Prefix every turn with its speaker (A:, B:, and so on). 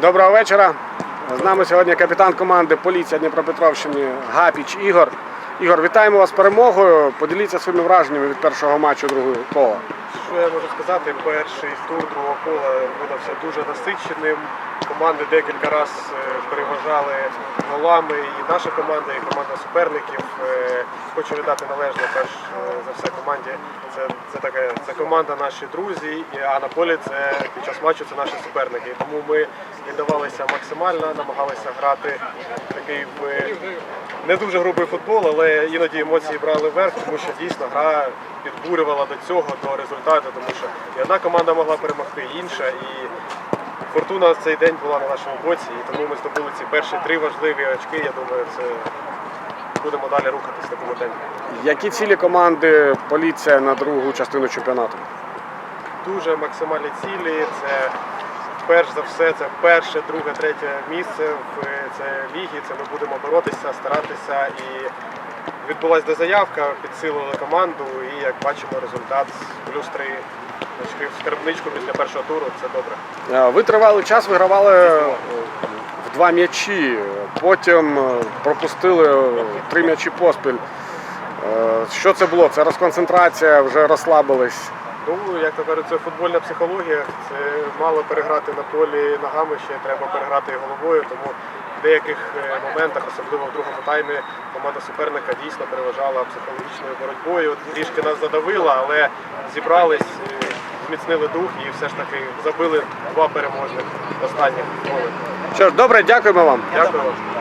A: Доброго вечора. З нами сьогодні капітан команди поліція Дніпропетровщини Гапіч Ігор. Ігор, вітаємо вас з перемогою. Поділіться своїми враженнями від першого матчу другого кола.
B: Що я можу сказати? Перший тур другого кола видався дуже насиченим. Команди декілька разів переважали голами і наша команда, і команда суперників. Е, Хочу віддати належне перш е, за все команді. Це, це таке, це команда наші друзі, а на полі це під час матчу це наші суперники. Тому ми віддавалися максимально, намагалися грати такий в не дуже грубий футбол, але іноді емоції брали вверх, тому що дійсно гра підбурювала до цього, до результату, тому що і одна команда могла перемогти, інша. І фортуна в цей день була на нашому боці, і тому ми здобули ці перші три важливі очки. Я думаю, це будемо далі рухатись в такому темпі.
A: Які цілі команди поліція на другу частину чемпіонату?
B: Дуже максимальні цілі. Це перш за все, це перше, друге, третє місце в це лігі. Це ми будемо боротися, старатися і. Відбулася дозаявка, підсилили команду і як бачимо результат плюс три скарбничку після першого туру. Це добре.
A: Е, Ви тривалий час вигравали е, в два м'ячі, потім е, пропустили три м'ячі поспіль. Що це було? Це розконцентрація, вже розслабились.
B: Ну, як то кажуть, це футбольна психологія. Це мало переграти на полі ногами, ще треба переграти і головою. Тому деяких е, моментах, особливо в другому таймі, команда суперника дійсно переважала психологічною боротьбою. Трішки нас задавила, але зібрались, е, зміцнили дух і все ж таки забили два переможних останніх голи.
A: Що ж, добре, дякуємо вам.
B: Дякую вам.